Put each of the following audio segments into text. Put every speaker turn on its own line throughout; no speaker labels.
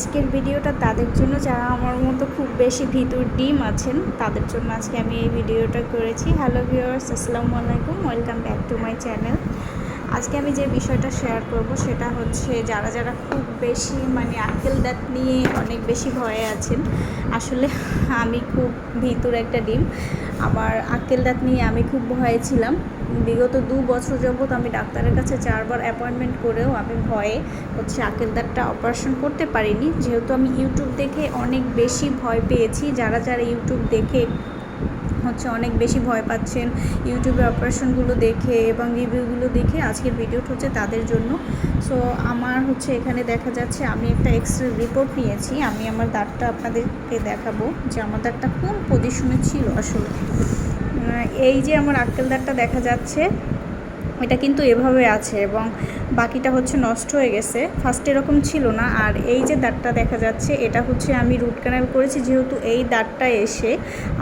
আজকের ভিডিওটা তাদের জন্য, যারা আমার মতো খুব বেশি ভিতর ডিম আছেন, তাদের জন্য আজকে আমি এই ভিডিওটা করেছি। হ্যালো ভিউয়ার্স আসসালামু আলাইকুম welcome back to my channel আজকে আমি যে বিষয়টা শেয়ার করব, সেটা হচ্ছে যারা যারা খুব বেশি মানে আক্কেল দাঁত নিয়ে অনেক বেশি ভয়ে আছেন, আসলে আমি খুব ভিতর একটা ডিম। আমার আক্কেল দাঁত নিয়ে আমি খুব ভয়ে ছিলাম। বিগত দু বছর যাবৎ আমি ডাক্তারের কাছে চারবার অ্যাপয়েন্টমেন্ট করেও আমি ভয়ে হচ্ছে আক্কেল দাঁতটা অপারেশন করতে পারিনি। যেহেতু আমি ইউটিউব দেখে অনেক বেশি ভয় পেয়েছি। যারা যারা ইউটিউব দেখে হচ্ছে অনেক বেশি ভয় পাচ্ছেন ইউটিউবে অপারেশনগুলো দেখে এবং রিভিউগুলো দেখে আজকের ভিডিওটা হচ্ছে তাদের জন্য। সো আমার হচ্ছে এখানে দেখা যাচ্ছে আমি একটা এক্সরে রিপোর্ট নিয়েছি, আমি আমার দাঁতটা আপনাদেরকে দেখাবো যে আমার দাঁতটা কোন পজিশনে ছিল আসলে। এই যে আমার আক্কেল দাঁতটা দেখা যাচ্ছে এটা কিন্তু এভাবে আছে এবং বাকিটা হচ্ছে নষ্ট হয়ে গেছে। ফার্স্ট এরকম ছিল না। আর এই যে দাঁতটা দেখা যাচ্ছে, এটা হচ্ছে আমি রুট ক্যানাল করেছি, যেহেতু এই দাঁতটা এসে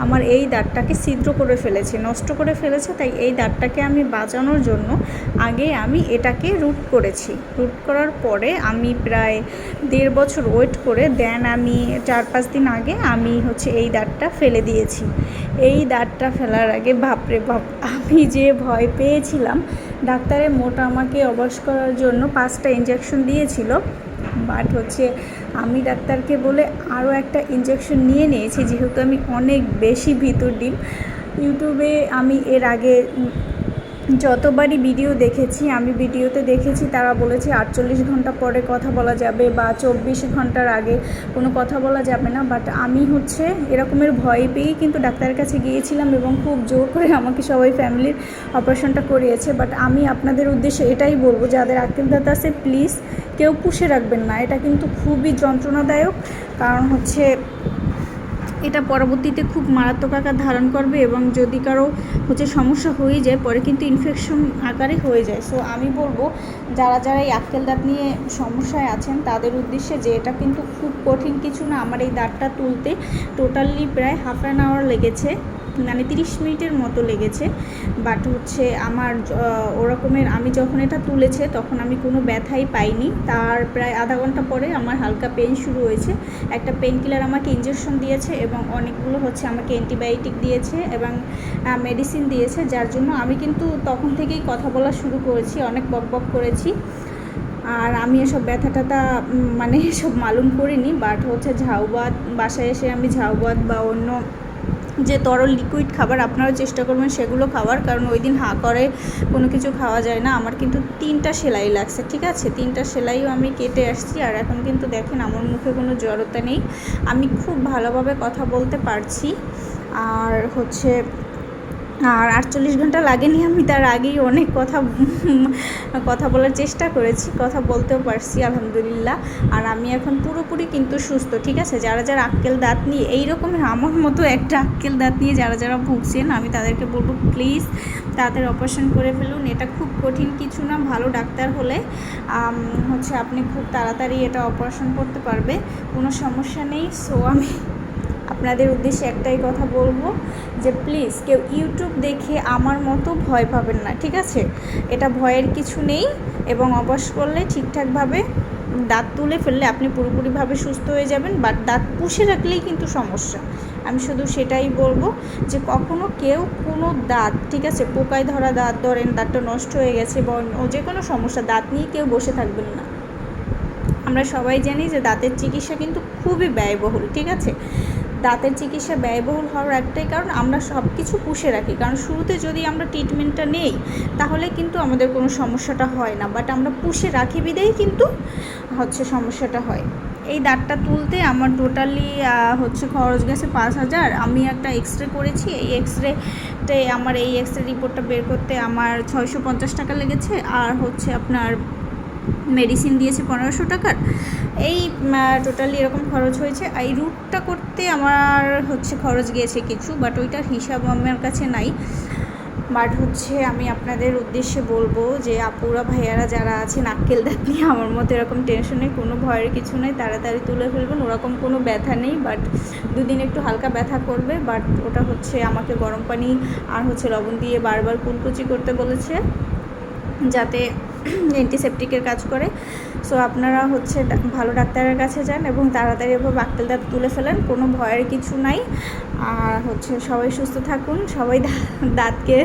আমার এই দাঁতটাকে ছিদ্র করে ফেলেছে, নষ্ট করে ফেলেছে, তাই এই দাঁতটাকে আমি বাঁচানোর জন্য আগে আমি এটাকে রুট করেছি। রুট করার পরে আমি প্রায় দেড় বছর ওয়েট করে দেন আমি চার পাঁচ দিন আগে আমি হচ্ছে এই দাঁতটা ফেলে দিয়েছি। এই দাঁতটা ফেলার আগে বাপরে বাপ, আমি যে ভয় পেয়েছিলাম ডাক্তারে মোটা আমাকে অবশ করার জন্য পাঁচটা ইঞ্জেকশন দিয়েছিল। বাট হচ্ছে আমি ডাক্তারকে বলে আরও একটা ইঞ্জেকশন নিয়ে নিয়েছি, যেহেতু আমি অনেক বেশি ভিতর ডিম। ইউটিউবে আমি এর আগে যতবারই ভিডিও দেখেছি, আমি ভিডিওতে দেখেছি, তারা বলেছে আটচল্লিশ ঘণ্টা পরে কথা বলা যাবে বা চব্বিশ ঘণ্টার আগে কোনো কথা বলা যাবে না। বাট আমি হচ্ছে এরকমের ভয় পেয়েই কিন্তু ডাক্তারের কাছে গিয়েছিলাম এবং খুব জোর করে আমাকে সবাই ফ্যামিলির অপারেশনটা করিয়েছে। বাট আমি আপনাদের উদ্দেশ্যে এটাই বলব, যাদের দাঁত আছে প্লিজ কেউ পুষে রাখবেন না। এটা কিন্তু খুবই যন্ত্রণাদায়ক। কারণ হচ্ছে এটা পরবর্তীতে খুব মারাত্মক আকার ধারণ করবে এবং যদি কারও হচ্ছে সমস্যা হয়ে যায়, পরে কিন্তু ইনফেকশন আকারে হয়ে যায়। সো আমি বলব, যারা যারা এই আক্কেল দাঁত নিয়ে সমস্যায় আছেন, তাদের উদ্দেশ্যে যে এটা কিন্তু খুব কঠিন কিছু না। আমার এই দাঁতটা তুলতে টোটালি প্রায় হাফ অ্যান আওয়ার লেগেছে। মানে তিরিশ মিনিটের মতো লেগেছে। বাট হচ্ছে আমার ওরকমের আমি যখন এটা তুলেছে, তখন আমি কোনো ব্যথাই পাইনি। তার প্রায় আধা ঘণ্টা পরে আমার হালকা পেন শুরু হয়েছে। একটা পেন কিলার আমাকে ইঞ্জেকশন দিয়েছে এবং অনেকগুলো হচ্ছে আমাকে অ্যান্টিবায়োটিক দিয়েছে এবং মেডিসিন দিয়েছে, যার জন্য আমি কিন্তু তখন থেকেই কথা বলা শুরু করেছি, অনেক বক বক করেছি। আর আমি এসব ব্যথা ট্যাথা মানে এসব মালুম করিনি। বাট হচ্ছে ঝাউবাদ, বাসায় এসে আমি ঝাউবাদ বা অন্য যে তরল লিকুইড খাবার আপনারা চেষ্টা করবেন সেগুলো খাওয়ার, কারণ ওই দিন হাঁ করে কোনো কিছু খাওয়া যায় না। আমার কিন্তু তিনটা সেলাই লাগছে, ঠিক আছে? তিনটা সেলাইও আমি কেটে আসছি, আর এখন কিন্তু দেখেন আমার মুখে কোনো জড়তা নেই। আমি খুব ভালোভাবে কথা বলতে পারছি। আর হচ্ছে আর আটচল্লিশ ঘণ্টা লাগেনি আমি, তার আগেই অনেক কথা কথা বলার চেষ্টা করেছি, কথা বলতেও পারছি, আলহামদুলিল্লাহ। আর আমি এখন পুরোপুরি কিন্তু সুস্থ, ঠিক আছে? যারা যারা আক্কেল দাঁত নিয়ে এই রকমের আমার মতো একটা আক্কেল দাঁত নিয়ে যারা যারা ভুগছেন, আমি তাদেরকে বলব প্লিজ তাদের অপারেশন করে ফেলুন। এটা খুব কঠিন কিছু না, ভালো ডাক্তার হলে হচ্ছে আপনি খুব তাড়াতাড়ি এটা অপারেশন করতে পারবে, কোনো সমস্যা নেই। সো আমি আপনাদের উদ্দেশ্যে একটাই কথা বলব যে প্লিজ কেউ ইউটিউব দেখে আমার মতো ভয় পাবেন না, ঠিক আছে? এটা ভয়ের কিছু নেই এবং অবশ করলে ঠিকঠাকভাবে দাঁত তুলে ফেললে আপনি পুরোপুরিভাবে সুস্থ হয়ে যাবেন বাট দাঁত পুষে রাখলেই কিন্তু সমস্যা। আমি শুধু সেটাই বলব যে কখনো কেউ কোনো দাঁত, ঠিক আছে? পোকায় ধরা দাঁত ধরেন, দাঁতটা নষ্ট হয়ে গেছে বা যে কোনো সমস্যা, দাঁত নিয়ে কেউ বসে থাকবেন না। আমরা সবাই জানি যে দাঁতের চিকিৎসা কিন্তু খুবই ব্যয়বহুল, ঠিক আছে? দাঁতের চিকিৎসা ব্যয়বহুল হওয়ার একটাই কারণ, আমরা সব কিছু পুষে রাখি। কারণ শুরুতে যদি আমরা ট্রিটমেন্টটা নেই, তাহলে কিন্তু আমাদের কোনো সমস্যাটা হয় না। বাট আমরা পুষে রাখি বিদেই কিন্তু হচ্ছে সমস্যাটা হয়। এই দাঁতটা তুলতে আমার টোটালি হচ্ছে খরচ গেছে পাঁচ হাজার। আমি একটা এক্স রে করেছি। এই এক্স রেতে আমার, এই এক্স রে রিপোর্টটা বের করতে আমার ছয়শো পঞ্চাশ টাকা লেগেছে। আর হচ্ছে আপনার মেডিসিন দিয়েছে পনেরোশো টাকার। এই টোটালি এরকম খরচ হয়েছে। এই রুটটা করতে আমার হচ্ছে খরচ গিয়েছে কিছু বাট ওইটার হিসাব আমার কাছে নাই। বাট হচ্ছে আমি আপনাদের উদ্দেশ্যে বলব যে, আপুরা, ভাইয়ারা যারা আছেন আক্কেল দাঁত নিয়ে আমার মতো এরকম টেনশনে কোনো ভয়ের কিছু নেই। তাড়াতাড়ি তুলে ফেলবেন, ওরকম কোনো ব্যথা নেই। বাট দুদিন একটু হালকা ব্যথা করবে বাট ওটা হচ্ছে আমাকে গরম পানি আর হচ্ছে লবণ দিয়ে বারবার কুলকুচি করতে বলেছে। যাতে অ্যান্টিসেপটিকের কাজ করে। সো আপনারা হচ্ছে ভালো ডাক্তারের কাছে যান এবং তাড়াতাড়ি এভাবে বাক্তেল দাঁত তুলে ফেলেন, কোনো ভয়ের কিছু নাই। আর হচ্ছে সবাই সুস্থ থাকুন, সবাই দাঁতকে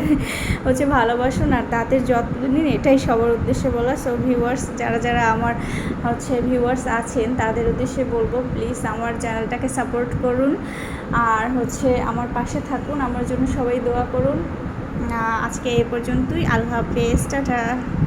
হচ্ছে ভালোবাসুন আর দাঁতের যত্ন নিন, এটাই সবার উদ্দেশ্যে বলা। সো ভিউয়ার্স যারা যারা আমার হচ্ছে ভিউয়ার্স আছেন, তাদের উদ্দেশ্যে বলব প্লিজ আমার চ্যানেলটাকে সাপোর্ট করুন। আর হচ্ছে আমার পাশে থাকুন, আমার জন্য সবাই দোয়া করুন। আজকে এ পর্যন্তই। আল্লাহ হাফেজ, টাটা।